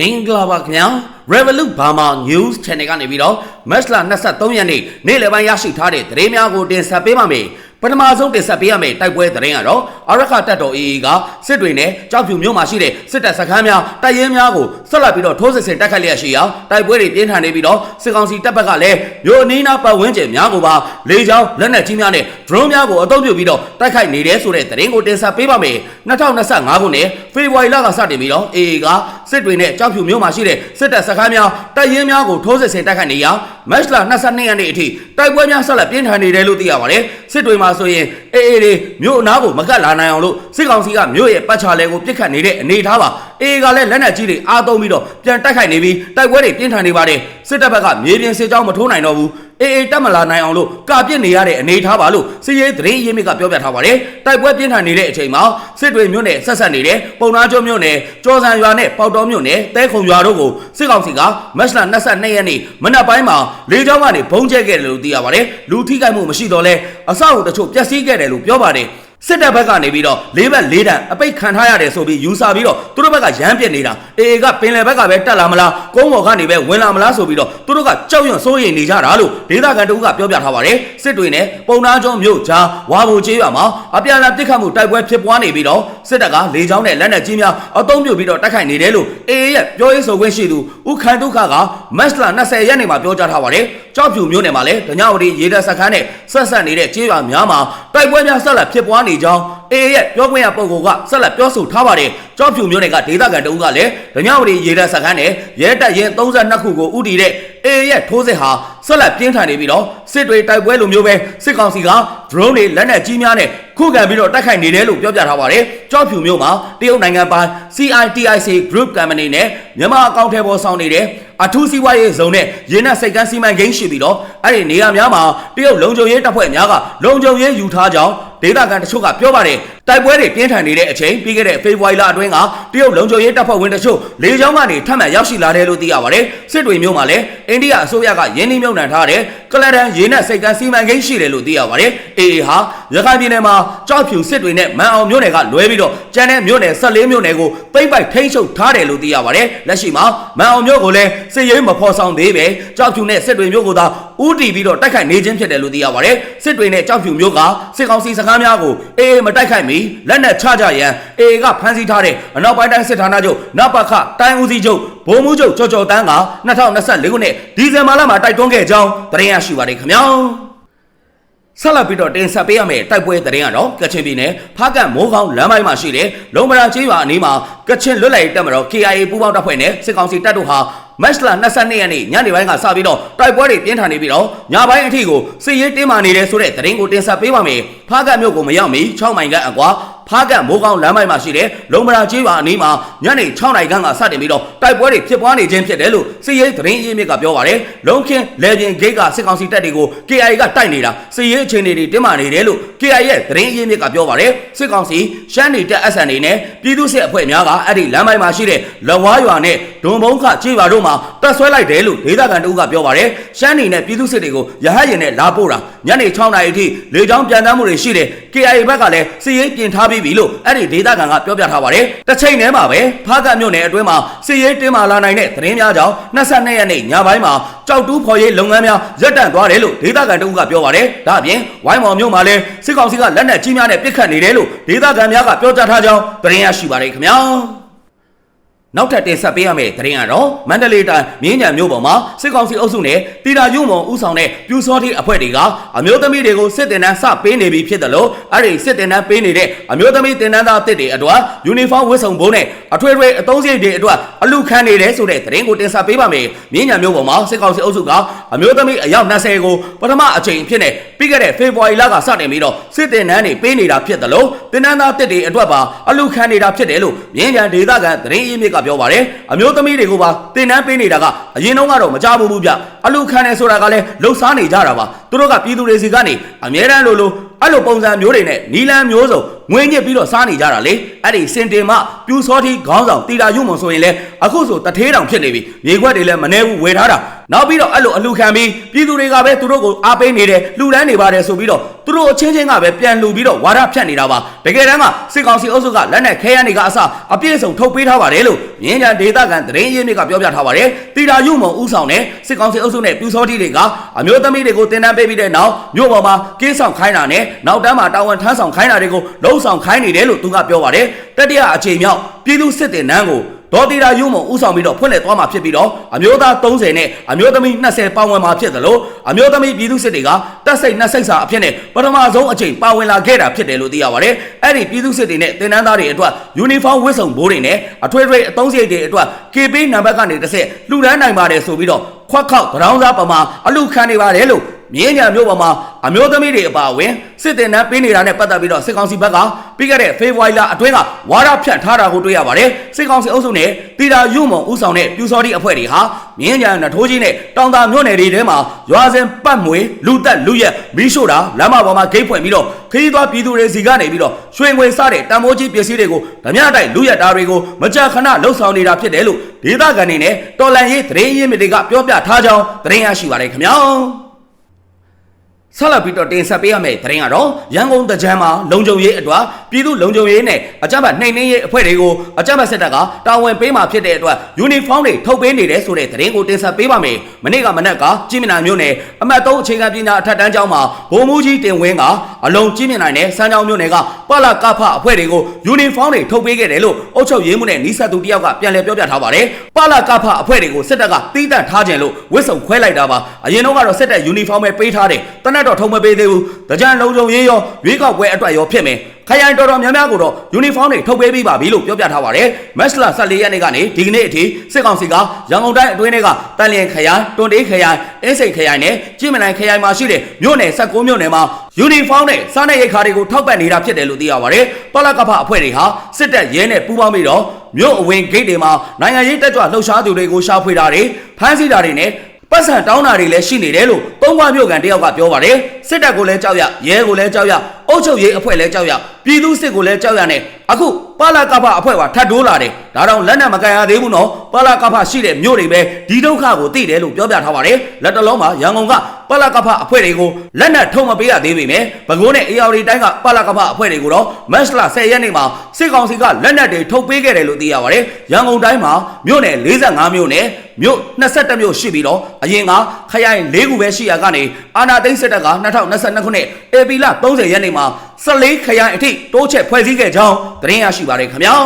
မင်္ဂလာပါခင်ဗျာ Revolut Burma News Channel ကနေပြီးတော့ Match လ23ရက်နေ့နေ့လယ်ပိုင်းရရှိထားတဲ့သတင်းများကိုတင်ဆက်ပေးပါမယ်ပထမဆုံးတင်ဆက်ပေးရမယ့်တိုက်ပွဲသတင်းကတော့ အရခတပ်တော် AA ကစစ်တွေနဲ့ကြောက်ဖြူမြို့မှာရှိတဲ့စစ်တပ်စခန်းများတပ်ရင်းများကိုဆက်လက်ပြီးတော့ထိုးစစ်ဆင်တိုက်ခိုက်လျက်ရှိရာတိုက်ပွဲတွေပြင်းထန်နေပြီးတော့စစ်ကောင်စီတပ်ဘက်ကလည်းမြို့အနီးနားပတ်ဝန်းကျင်များကိုပါလေကြောင်းလက်နက်ကြီးများနဲ့ drone များကိုအသုံးပြုပြီးတော့တိုက်ခိုက်နေတယ်ဆိုတဲ့သတင်းကိုတင်ဆက်ပေးပါမယ်2025ခုနှစ်ဖေဖော်ဝါရီလကစတင်ပြီးတော့ AA ကစစ်တွေနဲ့ကြောက်ဖြူမြို့မှာရှိတဲ့စစ်တပ်စခန်းများတပ်ရင်းများကိုထိုးစစ်ဆင်တိုက်ခိုက်နေရာ match လ22ရက်နေ့အထိတိုက်ပွဲများဆက်လက်ပြင်းထန်နေတယ်လို့သိရပါတယ်စစ်တွေမှာဆိုရင်အေးအေးလေးမြို့အနားကိုမကတ်လာနိုင်အောင်လို့စစ်ကောင်စီကမြို့ရဲ့ပတ်ချာလဲကိုပြစ်ခတ်နေတဲ့အနေအထားပါအေးကလည်းလက်နက်ကြီးတွေအားသုံးပြီးတော့ပြန်တိုက်ခိုက်နေပြီးတိုက်ပွဲတွေပြင်းထန်နေပါတယ်စစ်တပ်ဘက်ကမြေပြင်စစ်ကြောင်းမထိုးနိုင်တော့ဘူးအေးအေးတက်မလာနိုင်အောင်လို့ကာပြစ်နေရတဲ့အနေအထားပါလို့စစ်ရေးသတင်းရင်းမြစ်ကပြောပြထားပါတယ်တိုက်ပွဲပြင်းထန်နေတဲ့အချိန်မှာစစ်တွေမြို့နယ်ဆက်ဆက်နေတဲ့ပုံနာကျွန်းမြို့နယ်ကြော်စံရွာနဲ့ပေါတော်မြို့နယ်တဲခုံရွာတို့ကိုစစ်ကောင်စီကမတ်လ22ရက်နေ့မနက်ပိုင်းမှာလေကြောင်းကနေဘုံကျဲခဲ့တယ်လို့သိရပါတယ်လူထိခိုက်မှုမရှိတော့လဲအဆောက်အဦတချို့ပျက်စီးခဲ့တယ်လို့ပြောပါတယ် စစ်တပ်ဘက်ကနေပြီးတော့လေးဘက်လေးတန်အပိတ်ခံထားရတယ်ဆိုပြီးယူဆပြီးတော့သူတို့ဘက်ကရမ်းပြစ်နေတာအေအေကပင်လယ်ဘက်ကပဲတက်လာမလားကုန်းပေါ်ကနေပဲဝင်လာမလားဆိုပြီးတော့သူတို့ကကြောက်ရွံ့စိုးရိမ်နေကြတာလို့ဒေသခံတအုပ်ကပြောပြထားပါတယ်စစ်တွေနဲ့ပုံနာကျွန်းမြို့ကြားဝါဘူကျေးရွာမှာအပြန်အလှန်ပစ်ခတ်မှုတိုက်ပွဲဖြစ်ပွားနေပြီးတော့စစ်တပ်ကလေကြောင်းနဲ့လက်နက်ကြီးများအုံပြုပြီးတော့တိုက်ခိုက်နေတယ်လို့အေအေရဲ့ပြောရေးဆိုခွင့်ရှိသူဦးခန်ဒုက္ခကမတ်လ20ရက်နေ့မှာပြောကြားထားပါတယ်ကြောက်ဖြူမြို့နယ်မှာလည်းဒညဝတီရေတပ်စခန်းနဲ့ဆက်ဆက်နေတဲ့ကျေးရွာများမှာတိုက်ပွဲများဆက်လက်ဖြစ်ပွားနေကြောင်းအေအေရဲ့ပြောခွင့်ရပုဂ္ဂိုလ်ကဆက်လက်ပြောဆိုထားပါတယ်ကြောက်ဖြူမြို့နယ်ကဒေသခံတအုပ်ကလည်းဒညဝတီရေတပ်စခန်းနဲ့ရဲတပ်ရင်32ခုကိုဥတီတဲ့အေအေရဲ့ထိုးစစ်ဟာဆက်လက်ပြင်းထန်နေပြီးတော့စစ်တွေတိုက်ပွဲလိုမျိုးပဲစစ်ကောင်စီက drone တွေလက်နက်ကြီးများနဲ့ခုခံပြီးတော့တိုက်ခိုက်နေတယ်လို့ပြောပြထားပါတယ်ကြောက်ဖြူမြို့မှာတရုတ်နိုင်ငံပိုင် CITIC Group Company နဲ့မြန်မာအကောင့်ထဲပေါ်ဆောင်နေတဲ့အထူးစီးပွားရေးဇုံနဲ့ရင်းနှက်စိတ်ကန်းစီမံကိန်းရှိပြီးတော့အဲ့ဒီနေရာများမှာတရုတ်လုံခြုံရေးတပ်ဖွဲ့များကလုံခြုံရေးယူထားကြောင်း ဒေသခံတချို့ကပြောပါတယ်တိုက်ပွဲတွေပြင်းထန်နေတဲ့အချိန်ပြီးခဲ့တဲ့ဖေဖော်ဝါရီလအတွင်းကတရုတ်လုံခြုံရေးတပ်ဖွဲ့ဝင်တချို့လေကြောင်းကနေထပ်မံရောက်ရှိလာတယ်လို့သိရပါတယ်စစ်တွေမျိုးမှာလည်းအိန္ဒိယအစိုးရကယင်းနှိမ့်မြုံနှံထားတဲ့ကလဒန်ရေနက်စိတ်ကန်းစီမံကိန်းရှိတယ်လို့သိရပါတယ်အေအေဟာ ရခိုင်ပြည်နယ်မှာကြောက်ဖြူစစ်တွေနဲ့မန်အောင်မြို့နယ်ကလွဲပြီးတော့ကျန်တဲ့မြို့နယ်14မြို့နယ်ကိုပိတ်ပိုက်ထိန်းချုပ်ထားတယ်လို့သိရပါတယ်လက်ရှိမှာမန်အောင်မြို့ကိုလည်းစစ်ရေးမဖော်ဆောင်သေးပဲကြောက်ဖြူနဲ့စစ်တွေမြို့ကိုသာဥတီပြီးတော့တိုက်ခိုက်နေခြင်းဖြစ်တယ်လို့သိရပါတယ်စစ်တွေနဲ့ကြောက်ဖြူမြို့ကစစ်ကောင်စီစကားများကိုအေအေမတိုက်ခိုက်မီလက်နက်ချကြရန်အေအေကဖမ်းဆီးထားတဲ့အနောက်ပိုင်းတိုင်းစစ်ဌာနချုပ်နပခတိုင်းဦးစီးချုပ်ဗိုလ်မှူးချုပ်ကျော်ကျော်တန်းက2024ခုနှစ်ဒီဇင်ဘာလမှာတိုက်တွန်းခဲ့ကြောင်းသတင်းရရှိပါတယ်ခင်ဗျာ ဆက်လက်ပြီးတော့တင်ဆက်ပေးရမယ့်တိုက်ပွဲသတင်းကတော့ကချင်ပြည်နယ်ဖားကန့်မိုးကောင်းလမ်းပိုင်းမှာရှိတဲ့လုံမရာကျေးရွာအနီးမှာကချင်လွတ်လပ်ရေးတပ်မတော် KIA ပူးပေါင်းတပ်ဖွဲ့နဲ့စစ်ကောင်စီတပ်တို့ဟာမတ်လ22ရက်နေ့ညနေပိုင်းကစပြီးတော့တိုက်ပွဲတွေပြင်းထန်နေပြီးတော့ညပိုင်းအထိကိုစစ်ရေးတင်းမာနေတယ်ဆိုတဲ့သတင်းကိုတင်ဆက်ပေးပါမယ်။ဖားကန့်မြို့ကိုမရောက်မီ6မိုင်ကအကွာ ဖားကန့်မိုးကောင်းလမ်းပိုင်းမှာရှိတဲ့လုံမရာကျေးရွာအနီးမှာညနေ6နာရီခန့်ကစတင်ပြီးတော့တိုက်ပွဲတွေဖြစ်ပွားနေခြင်းဖြစ်တယ်လို့စစ်ရေးသတင်းရင်းမြစ်ကပြောပါတယ်။လုံခင်းလေပြင်ဂိတ်ကစစ်ကောင်စီတပ်တွေကို KIA ကတိုက်နေတာစစ်ရေးအခြေအနေတွေတင်းမာနေတယ်လို့ KIA ရဲ့သတင်းရင်းမြစ်ကပြောပါတယ်။စစ်ကောင်စီရှမ်းနေတပ် SN တွေနဲ့ပြည်သူ့စစ်အဖွဲ့များကအဲ့ဒီလမ်းပိုင်းမှာရှိတဲ့လဝါရွာနဲ့ဒွန်ဘုံခကျေးရွာတို့မှာတပ်ဆွဲလိုက်တယ်လို့ဒေသခံတို့ကပြောပါတယ်။ရှမ်းနေနဲ့ပြည်သူ့စစ်တွေကိုရဟတ်ရင်နဲ့လာပို့တာညနေ6နာရီအထိလေကြောင်းပြန်တမ်းမှုတွေရှိတယ်။ KIA ဘက်ကလည်းစစ်ရေးပြင်ထားပြီးပြီလို့အဲ့ဒီဒေသခံကပြောပြထားပါတယ်။တစ်ချိန်တည်းမှာပဲဖားကတ်မြို့နယ်အတွင်းမှာစစ်ရေးတင်းမာလာနိုင်တဲ့သတင်းများကြောင့်22ရက်နေ့ညပိုင်းမှာကြောက်တူးဖော်ရေးလုပ်ငန်းများရပ်တန့်သွားတယ်လို့ဒေသခံတို့ကပြောပါတယ်။ဒါအပြင်ဝိုင်းမော်မြို့မှာလည်းစစ်ကောင်စီကလက်နက်ကြီးများနဲ့ပစ်ခတ်နေတယ်လို့ဒေသခံများကပြောကြားထားကြောင်းသတင်းရရှိပါတယ်ခင်ဗျာ။ နောက်ထပ်တင်ဆက်ပေးရမယ့်သတင်းကတော့မန္တလေးတိုင်းမြင်းညံမြို့ပေါ်မှာစစ်ကောင်စီအုပ်စုနဲ့တီတာရုံမုံဦးဆောင်တဲ့ပြူစောတိအဖွဲ့တွေကအမျိုးသမီးတွေကိုစစ်တင်တန်းစပေးနေပြီဖြစ်တယ်လို့အဲ့ဒီစစ်တင်တန်းပေးနေတဲ့အမျိုးသမီးတင်တန်းသားတစ်တွေအတွက်ယူနီဖောင်းဝတ်စုံဘုံနဲ့အထွေထွေအသုံးစရိတ်တွေအတွက်အလူခံနေတယ်ဆိုတဲ့သတင်းကိုတင်ဆက်ပေးပါမယ်မြင်းညံမြို့ပေါ်မှာစစ်ကောင်စီအုပ်စုကအမျိုးသမီးအယောက်20ကိုပထမအကြိမ်ဖြစ်နေပြီးခဲ့တဲ့ဖေဖော်ဝါရီလကစတင်ပြီးတော့စစ်တင်တန်းတွေပေးနေတာဖြစ်တယ်လို့တင်တန်းသားတစ်တွေအတွက်ပါအလူခံနေတာဖြစ်တယ်လို့မြင်းညံဒေသခံသတင်းရင်းမြစ်ကပြောပါတယ်အမျိုးသမီးတွေကိုပါတင်တန်းပေးနေတာကအရင်တုန်းကတော့မကြဘူးဘူးဗျအလူခံနေဆိုတာကလည်းလှုပ်ရှားနေကြတာပါသူတို့ကပြည်သူတွေစီကနေအမြဲတမ်းလိုလိုအဲ့လိုပုံစံမျိုးတွေနဲ့နီလန်းမျိုးစုံ ငွေညစ်ပြီးတော့စားနေကြတာလေအဲ့ဒီစင်တင်မပြူစောတိခေါင်းဆောင်တီတာယုံမုံဆိုရင်လေအခုဆိုတထေးတောင်ဖြစ်နေပြီမြေခွက်တွေလည်းမနှဲဘူးဝယ်ထားတာနောက်ပြီးတော့အဲ့လိုအလူခံပြီးပြည်သူတွေကပဲသူတို့ကိုအားပေးနေတယ်လှူဒန်းနေပါတယ်ဆိုပြီးတော့သူတို့အချင်းချင်းကပဲပြန်လှူပြီးတော့ဝါဒဖြန့်နေတာပါတကယ်တမ်းကစစ်ကောင်စီအုပ်စုကလက်နဲ့ခဲရနေကအစအပြည့်စုံထုတ်ပေးထားပါတယ်လို့မြင်းကြံဒေသခံသတင်းရင်းမြစ်ကပြောပြထားပါတယ်တီတာယုံမုံဥဆောင်တဲ့စစ်ကောင်စီအုပ်စုနဲ့ပြူစောတိတွေကအမျိုးသမီးတွေကိုတင်တန်းပေးပြီးတဲ့နောက်မြို့ပေါ်မှာကင်းဆောင်ခိုင်းတာနဲ့နောက်တန်းမှာတာဝန်ထမ်းဆောင်ခိုင်းတာတွေကိုလုံဆောင်ခိုင်းနေတယ်လို့သူကပြောပါတယ်တတိယအချိန်မြောက်ပြည်သူစစ်တင်နန်းကိုဒေါ်တီရာယုံမုံဥဆောင်ပြီးတော့ဖွင့်လှစ်သွားမှာဖြစ်ပြီးတော့အမျိုးသား30နဲ့အမျိုးသမီး20ပါဝင်မှာဖြစ်တယ်လို့အမျိုးသမီးပြည်သူစစ်တွေကတက်စိတ်နှက်စိတ်စာအဖြစ်နဲ့ပထမဆုံးအချိန်ပါဝင်လာခဲ့တာဖြစ်တယ်လို့သိရပါတယ်အဲ့ဒီပြည်သူစစ်တွေနဲ့တင်နန်းသားတွေအတွက်ယူနီဖောင်းဝတ်စုံဘိုးတွေနဲ့အထွေထွေအသုံးစရိတ်တွေအတွက် KB နံပါတ်ကနေတစ်ဆက်လှူဒန်းနိုင်ပါတယ်ဆိုပြီးတော့ခွက်ခောက်ကြောင်းစားပမာအလူခံနေပါတယ်လို့ မြင်းညာမျိုးပေါ်မှာအမျိုးသမီးတွေအပါအဝင်စစ်တင်နှန်းပေးနေတာနဲ့ပတ်သက်ပြီးတော့စစ်ကောင်စီဘက်ကပြီးခဲ့တဲ့ဖေဖော်ဝါရီလအတွင်းကဝါရဖြန့်ထားတာကိုတွေ့ရပါတယ်စစ်ကောင်စီအုပ်စုနဲ့တီတာယုံမုံဦးဆောင်တဲ့ပြူစောတိအဖွဲ့တွေဟာမြင်းညာနထိုးကြီးနဲ့တောင်သာမြို့နယ်တွေထဲမှာရွာစဉ်ပတ်မွေလူတက်လူရက်မီးရှို့တာလမ်းမပေါ်မှာဂိတ်ဖွင့်ပြီးတော့ခရီးသွားပြည်သူတွေစီကနေပြီးတော့ရွှေငွေစတဲ့တန်မိုးကြီးပစ္စည်းတွေကိုဓမြတိုက်လူရက်တာတွေကိုမကြာခဏလှုပ်ဆောင်နေတာဖြစ်တယ်လို့ဒေသခံတွေနဲ့တော်လန်ရေးသတင်းရင်းမြစ်တွေကပြောပြထားကြောင်းသတင်းရရှိပါတယ်ခင်ဗျာ ဆက်လက်ပြီးတော့တင်ဆက်ပေးရမယ့်သတင်းကတော့ရန်ကုန်တကြမ်းမှာလုံခြုံရေးအတွက်ပြည်သူလုံခြုံရေးနဲ့အကြမ်းဖက်နှိမ်နင်းရေးအဖွဲ့တွေကိုအကြမ်းဖက်စစ်တပ်ကတာဝန်ပေးမှဖြစ်တဲ့အတွက်ယူနီဖောင်းတွေထုတ်ပေးနေတယ်ဆိုတဲ့သတင်းကိုတင်ဆက်ပေးပါမယ်။မနေ့ကမနက်ကကြည်မြနာမျိုးနယ်အမှတ်3အခြေခံပညာအထက်တန်းကျောင်းမှာဗိုလ်မှူးကြီးတင်ဝင်းကအလုံးကြည်မြနိုင်တဲ့စမ်းချောင်းမျိုးနယ်ကပလကဖအဖွဲ့တွေကိုယူနီဖောင်းတွေထုတ်ပေးခဲ့တယ်လို့အုပ်ချုပ်ရေးမှုနဲ့နီးစပ်သူတယောက်ကပြန်လည်ပြောပြထားပါတယ်။ပလကဖအဖွဲ့တွေကိုစစ်တပ်ကတီးတန့်ထားခြင်းလို့ဝစ်စုံခွဲလိုက်တာပါ။အရင်တော့ကတော့စစ်တပ်ယူနီဖောင်းပဲပေးထားတယ်။တနက်တော့ထုံမပေးသေးဘူး။တကြံလုံးစုံရေးရောရွေးကောက်ပွဲအတွက်ရောဖြစ်မယ်။ ခရိုင်တော်တော်များများကိုတော့ယူနီဖောင်းတွေထုတ်ပေးပြီးပါပြီလို့ပြောပြထားပါတယ်။မက်စလာ14ရက်နေ့ကနေဒီကနေ့အထိစစ်ကောင်စီကရန်ကုန်တိုင်းအတွင်းထဲကတန်လျင်ခရိုင်တွန်တေးခရိုင်အင်းစိန်ခရိုင်နဲ့ကြည်မနိုင်ခရိုင်မှာရှိတဲ့မြို့နယ်16မြို့နယ်မှာယူနီဖောင်းနဲ့စားနပ်ရိက္ခာတွေကိုထောက်ပံ့နေတာဖြစ်တယ်လို့သိရပါတယ်။ပလကဖအဖွဲ့တွေဟာစစ်တပ်ရဲနဲ့ပူးပေါင်းပြီးတော့မြို့အဝင်ဂိတ်တွေမှာနိုင်ငံရေးတက်ကြွလှုပ်ရှားသူတွေကိုရှာဖွေတာတွေဖမ်းဆီးတာတွေနဲ့ပတ်စံတောင်းတာတွေလည်းရှိနေတယ်လို့သုံးခွမြို့ကန်တယောက်ကပြောပါတယ်စစ်တပ်ကိုလည်းကြောက်ရရဲကိုလည်းကြောက်ရ အုပ်ချုပ်ရေးအဖွဲ့လည်းကြောက်ရပြည်သူစစ်ကိုလည်းကြောက်ရနဲ့အခုပါလာကဖအဖွဲ့ကထပ်တိုးလာတယ်ဒါတော့လက်နက်မကန်ရသေးဘူးနော်ပါလာကဖရှိတဲ့မြို့တွေပဲဒီဒုက္ခကိုသိတယ်လို့ပြောပြထားပါတယ်လက်တလုံးမှာရန်ကုန်ကပါလာကဖအဖွဲ့တွေကိုလက်နက်ထုံမပေးရသေးပေမဲ့ပဲခူးနဲ့အေရဝတီတိုင်းကပါလာကဖအဖွဲ့တွေကိုတော့မတ်လ10ရက်နေ့မှာစစ်ကောင်စီကလက်နက်တွေထုတ်ပေးခဲ့တယ်လို့သိရပါတယ်ရန်ကုန်တိုင်းမှာမြို့နယ်45မြို့နယ်မြို့22မြို့ရှိပြီးတော့အရင်ကခရိုင်၄ခုပဲရှိရကနေအာနာသိန်းစစ်တပ်က2022ခုနှစ်ဧပြီလ30ရက်နေ့မှာ14ခရိုင်အထိတိုးချက်ဖွဲ့စည်းခဲ့ကြောင်းသတင်းရရှိပါတယ်ခင်ဗျာ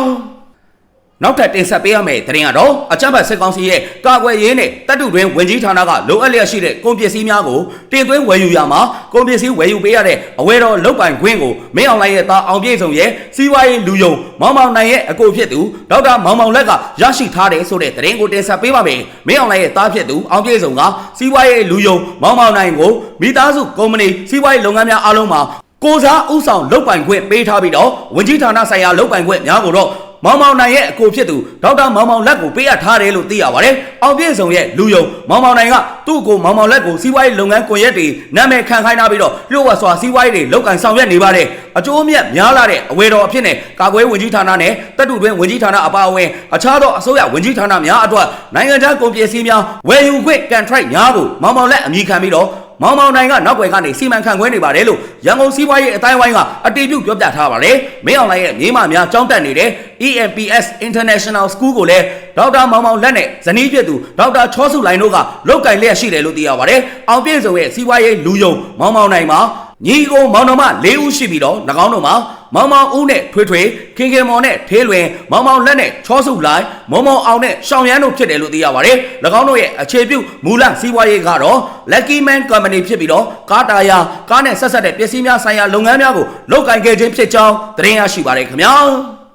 နောက်ထပ်တင်ဆက်ပေးရမယ့်သတင်းကတော့အကြမ်းဖက်စစ်ကောင်စီရဲ့ကာကွယ်ရေးနဲ့တပ်တုတွင်ဝင်ကြီးဌာနကလိုအပ်လျက်ရှိတဲ့ကုန်ပစ္စည်းများကိုတင်သွင်းဝယ်ယူရမှာကုန်ပစ္စည်းဝယ်ယူပေးရတဲ့အဝယ်တော်လုတ်ပိုင်ခွင့်ကိုမင်းအောင်လှိုင်ရဲ့သားအောင်ပြည့်စုံရဲ့စီးပွားရေးလူယုံမောင်မောင်နိုင်ရဲ့အကိုဖြစ်သူဒေါက်တာမောင်မောင်လက်ကရရှိထားတယ်ဆိုတဲ့သတင်းကိုတင်ဆက်ပေးပါမယ်မင်းအောင်လှိုင်ရဲ့သားဖြစ်သူအောင်ပြည့်စုံကစီးပွားရေးလူယုံမောင်မောင်နိုင်ကိုမိသားစုကုမ္ပဏီစီးပွားရေးလုပ်ငန်းများအားလုံးမှာ ကိုစားဥဆောင်လုတ်ပိုင်ခွင့်ပေးထားပြီးတော့ဝင်ကြီးဌာနဆိုင်ရာလုတ်ပိုင်ခွင့်များကိုတော့မောင်မောင်နိုင်ရဲ့အကိုဖြစ်သူဒေါက်တာမောင်မောင်လက်ကိုပေးအပ်ထားတယ်လို့သိရပါတယ်။အောင်ပြည့်စုံရဲ့လူယုံမောင်မောင်နိုင်ကသူ့ကိုမောင်မောင်လက်ကိုစီးပွားရေးလုပ်ငန်းကွန်ရက်တွေနာမည်ခံခိုင်းထားပြီးတော့လျှို့ဝှက်စွာစီးပွားရေးတွေလုပ်ကန်ဆောင်ရွက်နေပါတယ်။အကျိုးအမြတ်များလာတဲ့အဝယ်တော်အဖြစ်နဲ့ကာကွယ်ဝင်ကြီးဌာနနဲ့တပ်တုတွင်ဝင်ကြီးဌာနအပါအဝင်အခြားသောအစိုးရဝင်ကြီးဌာနများအတွက်နိုင်ငံခြားကုန်ပစ္စည်းများဝယ်ယူခွင့်ကန်ထရိုက်များကိုမောင်မောင်လက်အမိခံပြီးတော့ မောင်မောင်နိုင်ကနောက်ွယ်ကနေစီမံခန့်ခွဲနေပါတယ်လို့ရန်ကုန်စီးပွားရေးအတိုင်းဝိုင်းကအတည်ပြုပြောပြထားပါတယ်။မင်းအောင်လှိုင်ရဲ့မြေမများကြောင်းတက်နေတဲ့ EMPS International School ကိုလည်းဒေါက်တာမောင်မောင်လက်နဲ့ဇနီးဖြစ်သူဒေါက်တာချောစုလိုင်တို့ကလောက်ကင်လျက်ရှိတယ်လို့သိရပါတယ်။အောင်ပြည့်စုံရဲ့စီးပွားရေးလူယုံမောင်မောင်နိုင်မှာညီကိုမောင်နှမ၄ဦးရှိပြီးတော့၎င်းတို့မှာ မောင်မောင်ဦးနဲ့ထွေးထွေခင်ခင်မောင်နဲ့ထေးလွင်မောင်မောင်လက်နဲ့ချောစုလိုက်မောင်မောင်အောင်နဲ့ရှောင်းရမ်းတို့ဖြစ်တယ်လို့သိရပါတယ်။၎င်းတို့ရဲ့အခြေပြုမူလစီးပွားရေးကတော့ Lucky Man Company ဖြစ်ပြီးတော့ကားတာယာကားနဲ့ဆက်ဆက်တဲ့ပစ္စည်းများဆိုင်ရာလုပ်ငန်းများကိုလုပ်ကိုင်ခဲ့ခြင်းဖြစ်ကြောင်းသတင်းရရှိပါတယ်ခင်ဗျာ။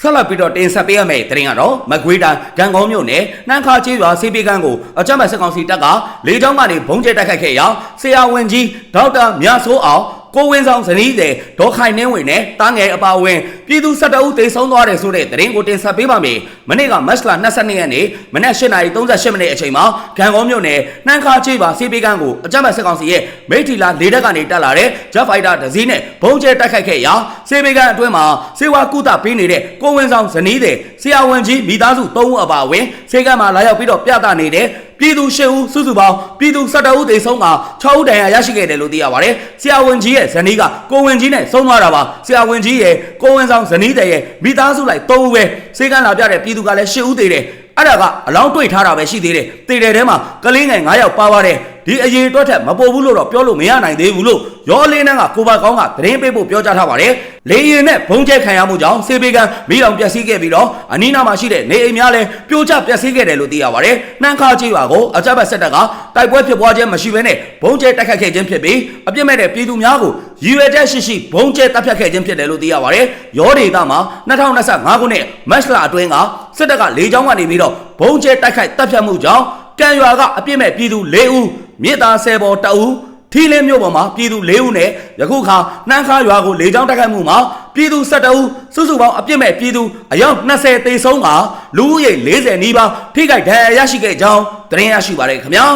ဆက်လက်ပြီးတော့တင်ဆက်ပေးရမယ့်သတင်းကတော့မကွေးတိုင်းဂံကောင်းမြို့နယ်နှမ်းခါကျေးရွာစေပေကန်းကိုအကြမ်းဖက်စစ်ကောင်စီတပ်ကလေကြောင်းကနေဘုံကျဲတိုက်ခိုက်ခဲ့ရာဆရာဝန်ကြီးဒေါက်တာမြဆိုးအောင် ကိုဝင်းဆောင်ဇနီးတဲ့ဒေါ်ခိုင်နှင်းဝင်နဲ့တားငယ်အပါအဝင်ပြည်သူ12ဦးသေဆုံးသွားတယ်ဆိုတဲ့သတင်းကိုတင်ဆက်ပေးပါမယ်။မနေ့ကမတ်လ22ရက်နေ့မနက်8:38မိနစ်အချိန်မှာဂံကောမြို့နယ်နှမ်းခါချေးပါစေးပေးကန်းကိုအကြမ်းဖက်စစ်ကောင်စီရဲ့မိထီလာလေတက်ကနေတက်လာတဲ့ Jet Fighter တစ်စီးနဲ့ဘုံကျဲတိုက်ခိုက်ခဲ့ရာစေးပေးကန်းအတွင်းမှာစေဝါကုသပေးနေတဲ့ကိုဝင်းဆောင်ဇနီးတဲ့ဆရာဝန်ကြီးမိသားစု3ဦးအပါအဝင်စေကန်းမှာလာရောက်ပြီးတော့ပြသနေတဲ့ ပြည်သူ၈ဦးစုစုပေါင်းပြည်သူ၁၁ဦးသေဆုံးက6ဦးဒဏ်ရာရရှိခဲ့တယ်လို့သိရပါတယ်။ဆရာဝန်ကြီးရဲ့ဇနီးကကိုဝင်ကြီးနဲ့ဆုံးသွားတာပါ။ဆရာဝန်ကြီးရဲ့ကိုဝင်ဆောင်ဇနီးတဲ့ရဲ့မိသားစုလိုက်3ဦးပဲစေကန်းလာပြတဲ့ပြည်သူကလည်း8ဦးသေတယ်။အဲ့ဒါကအလောင်းတွေ့ထားတာပဲရှိသေးတယ်။သေတယ်ထဲမှာကလေးငယ်9ယောက်ပါပါတယ်။ ဒီအရေးအတွက်ထက်မပေါ်ဘူးလို့တော့ပြောလို့မရနိုင်သေးဘူးလို့ရောလင်းနှန်းကကိုပါကောင်းကသတင်းပေးဖို့ပြောကြားထားပါတယ်။လေရင်နဲ့ဘုံကျဲခံရမှုကြောင့်စေဘေကန်မိအောင်ပျက်စီးခဲ့ပြီးတော့အနီးနားမှာရှိတဲ့နေအိမ်များလည်းပြိုကျပျက်စီးခဲ့တယ်လို့သိရပါတယ်။နှမ်းခါကြီးပါကိုအကြမ်းဖက်စစ်တပ်ကတိုက်ပွဲဖြစ်ပွားခြင်းမရှိဘဲနဲ့ဘုံကျဲတိုက်ခတ်ခဲ့ခြင်းဖြစ်ပြီးအပြစ်မဲ့တဲ့ပြည်သူများကိုရည်ရွယ်ချက်ရှိရှိဘုံကျဲတပ်ဖြတ်ခဲ့ခြင်းဖြစ်တယ်လို့သိရပါတယ်။ရောဒေတာမှာ2025ခုနှစ်မတ်လအတွင်းကစစ်တပ်ကလေကြောင်းကနေပြီးတော့ဘုံကျဲတိုက်ခိုက်တပ်ဖြတ်မှုကြောင့် ကံရွာကအပြစ်မဲ့ပြည်သူ၄ဦးမြေသားဆယ်ပေါ်တအူးထီလင်းမြို့ပေါ်မှာပြည်သူ၄ဦးနဲ့ယခုခါနှမ်းခါရွာကိုလေကြောင်းတိုက်ခိုက်မှုမှာပြည်သူ၁၁ဦးစုစုပေါင်းအပြစ်မဲ့ပြည်သူအယောက်20သေဆုံးကလူဦးရေ40နီးပါးထိခိုက်ဒဏ်ရာရရှိခဲ့ကြောင်းသတင်းရရှိပါရခင်ဗျာ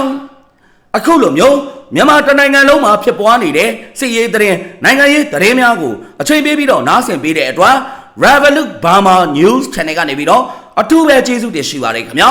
အခုလိုမျိုးမြန်မာတနိုင်ငံလုံးမှာဖြစ်ပွားနေတဲ့စစ်ရေးသတင်းနိုင်ငံရေးသတင်းများကိုအချိန်ပေးပြီးတော့နားဆင်ပေးတဲ့အတွက် Revolut Burma News Channel ကနေပြီးတော့အထူးပဲကျေးဇူးတင်ရှိပါတယ်ခင်ဗျာ